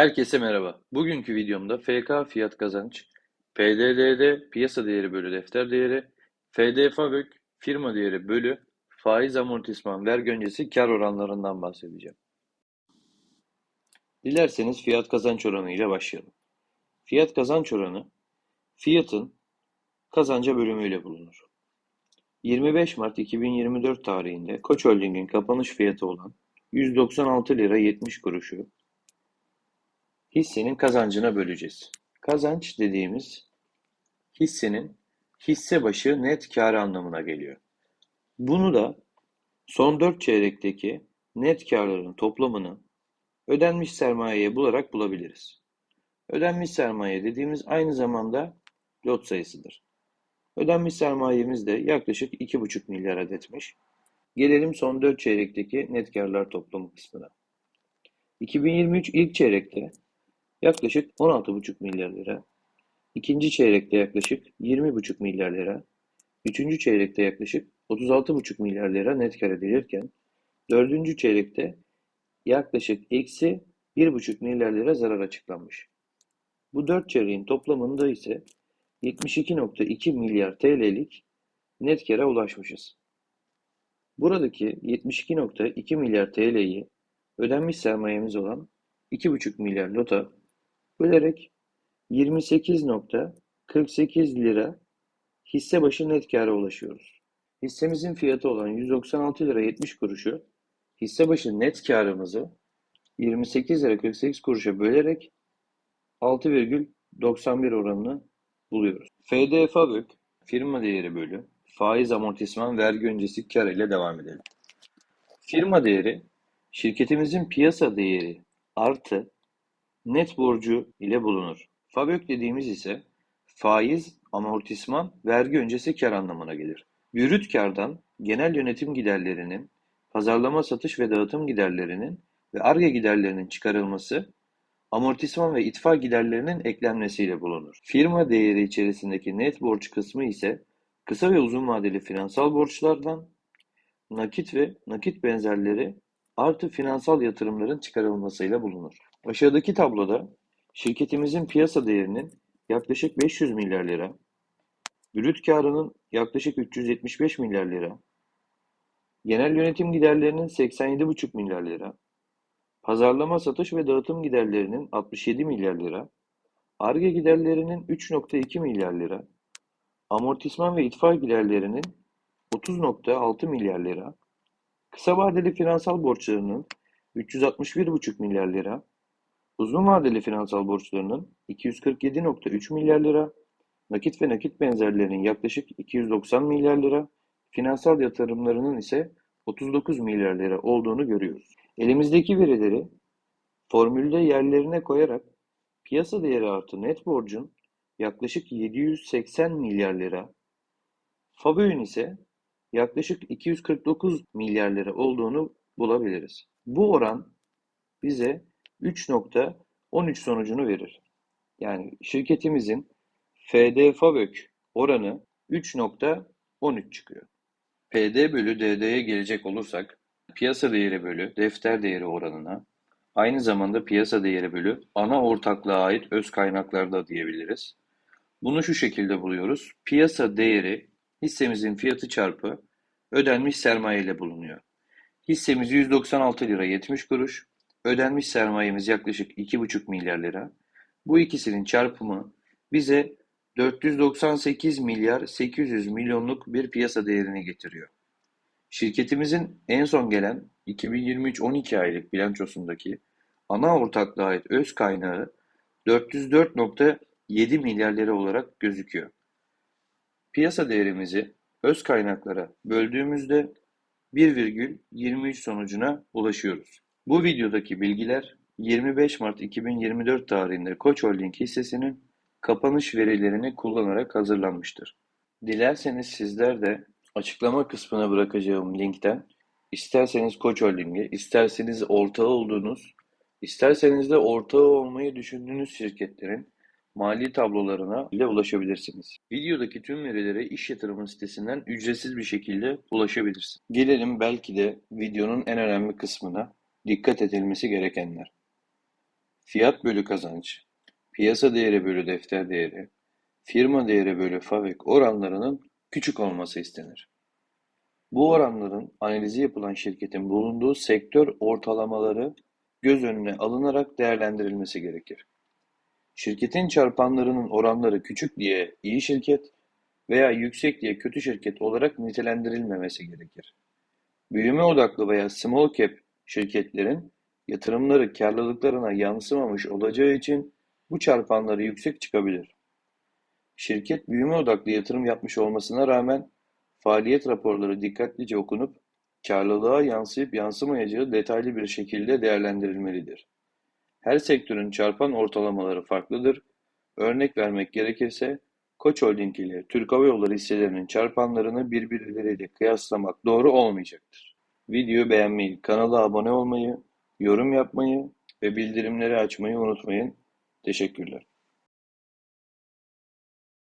Herkese merhaba. Bugünkü videomda FK fiyat kazanç, PDD'de piyasa değeri bölü defter değeri, FD Fabrik firma değeri bölü faiz amortisman vergi öncesi kar oranlarından bahsedeceğim. Dilerseniz fiyat kazanç oranı ile başlayalım. Fiyat kazanç oranı fiyatın kazanca bölümüyle bulunur. 25 Mart 2024 tarihinde Koç Holding'in kapanış fiyatı olan 196 lira 70 kuruşu hissenin kazancına böleceğiz. Kazanç dediğimiz hissenin hisse başı net kârı anlamına geliyor. Bunu da son 4 çeyrekteki net kârların toplamını ödenmiş sermayeye bularak bulabiliriz. Ödenmiş sermaye dediğimiz aynı zamanda lot sayısıdır. Ödenmiş sermayemiz de yaklaşık 2,5 milyar adetmiş. Gelelim son 4 çeyrekteki net karlar toplamı kısmına. 2023 ilk çeyrekte yaklaşık 16,5 milyar lira, ikinci çeyrekte yaklaşık 20,5 milyar lira, üçüncü çeyrekte yaklaşık 36,5 milyar lira net kar edilirken, dördüncü çeyrekte yaklaşık eksi 1,5 milyar lira zarar açıklanmış. Bu dört çeyreğin toplamında ise 72.2 milyar TL'lik net kâra ulaşmışız. Buradaki 72.2 milyar TL'yi ödenmiş sermayemiz olan 2,5 milyar lota bölerek 28.48 lira hisse başı net kâra ulaşıyoruz. Hissemizin fiyatı olan 196 lira 70 kuruşu hisse başı net kârımızı 28 lira 48 kuruşa bölerek 6,91 oranını buluyoruz. FD Fabrik firma değeri bölü faiz amortisman vergi öncesi kar ile devam edelim. Firma değeri şirketimizin piyasa değeri artı net borcu ile bulunur. Fabrik dediğimiz ise faiz, amortisman, vergi öncesi kar anlamına gelir. Bürüt kardan genel yönetim giderlerinin, pazarlama satış ve dağıtım giderlerinin ve arge giderlerinin çıkarılması, amortisman ve itfa giderlerinin eklenmesiyle bulunur. Firma değeri içerisindeki net borç kısmı ise kısa ve uzun vadeli finansal borçlardan, nakit ve nakit benzerleri artı finansal yatırımların çıkarılmasıyla bulunur. Aşağıdaki tabloda şirketimizin piyasa değerinin yaklaşık 500 milyar lira, brüt karının yaklaşık 375 milyar lira, genel yönetim giderlerinin 87,5 milyar lira, pazarlama, satış ve dağıtım giderlerinin 67 milyar lira, arge giderlerinin 3.2 milyar lira, amortisman ve itfaiye giderlerinin 30.6 milyar lira, kısa vadeli finansal borçlarının 361,5 milyar lira, Uzun vadeli finansal borçlarının 247.3 milyar lira, nakit ve nakit benzerlerinin yaklaşık 290 milyar lira, finansal yatırımlarının ise 39 milyar lira olduğunu görüyoruz. Elimizdeki verileri formülde yerlerine koyarak piyasa değeri artı net borcun yaklaşık 780 milyar lira, FABÖ'nün ise yaklaşık 249 milyar lira olduğunu bulabiliriz. Bu oran bize 3.13 sonucunu verir. Yani şirketimizin FD FABÖK oranı 3.13 çıkıyor. PD bölü DD'ye gelecek olursak piyasa değeri bölü defter değeri oranına aynı zamanda piyasa değeri bölü ana ortaklığa ait öz kaynaklar da diyebiliriz. Bunu şu şekilde buluyoruz. Piyasa değeri hissemizin fiyatı çarpı ödenmiş sermaye ile bulunuyor. Hissemiz 196 lira 70 kuruş. Ödenmiş sermayemiz yaklaşık iki buçuk milyar lira. Bu ikisinin çarpımı bize 498 milyar 800 milyonluk bir piyasa değerini getiriyor. Şirketimizin en son gelen 2023 12 aylık bilançosundaki ana ortaklığa ait öz kaynağı 404.7 milyar lira olarak gözüküyor. Piyasa değerimizi öz kaynaklara böldüğümüzde 1,23 sonucuna ulaşıyoruz. Bu videodaki bilgiler 25 Mart 2024 tarihinde Koç Holding hissesinin kapanış verilerini kullanarak hazırlanmıştır. Dilerseniz sizler de açıklama kısmına bırakacağım linkten isterseniz Koç Holding'e, isterseniz ortağı olduğunuz, isterseniz de ortağı olmayı düşündüğünüz şirketlerin mali tablolarına ile ulaşabilirsiniz. Videodaki tüm verilere iş yatırımı sitesinden ücretsiz bir şekilde ulaşabilirsiniz. Gelelim belki de videonun en önemli kısmına dikkat edilmesi gerekenler. fiyat bölü kazanç, piyasa değeri bölü defter değeri, firma değeri bölü FAVÖK oranlarının küçük olması istenir. Bu oranların analizi yapılan şirketin bulunduğu sektör ortalamaları göz önüne alınarak değerlendirilmesi gerekir. Şirketin çarpanlarının oranları küçük diye iyi şirket veya yüksek diye kötü şirket olarak nitelendirilmemesi gerekir. Büyüme odaklı veya small cap şirketlerin yatırımları karlılıklarına yansımamış olacağı için bu çarpanları yüksek çıkabilir. Şirket büyüme odaklı yatırım yapmış olmasına rağmen faaliyet raporları dikkatlice okunup karlılığa yansıyıp yansımayacağı detaylı bir şekilde değerlendirilmelidir. Her sektörün çarpan ortalamaları farklıdır. Örnek vermek gerekirse Koç Holding ile Türk Hava Yolları hisselerinin çarpanlarını birbirleriyle kıyaslamak doğru olmayacaktır. Videoyu beğenmeyi, kanala abone olmayı, yorum yapmayı ve bildirimleri açmayı unutmayın. Teşekkürler.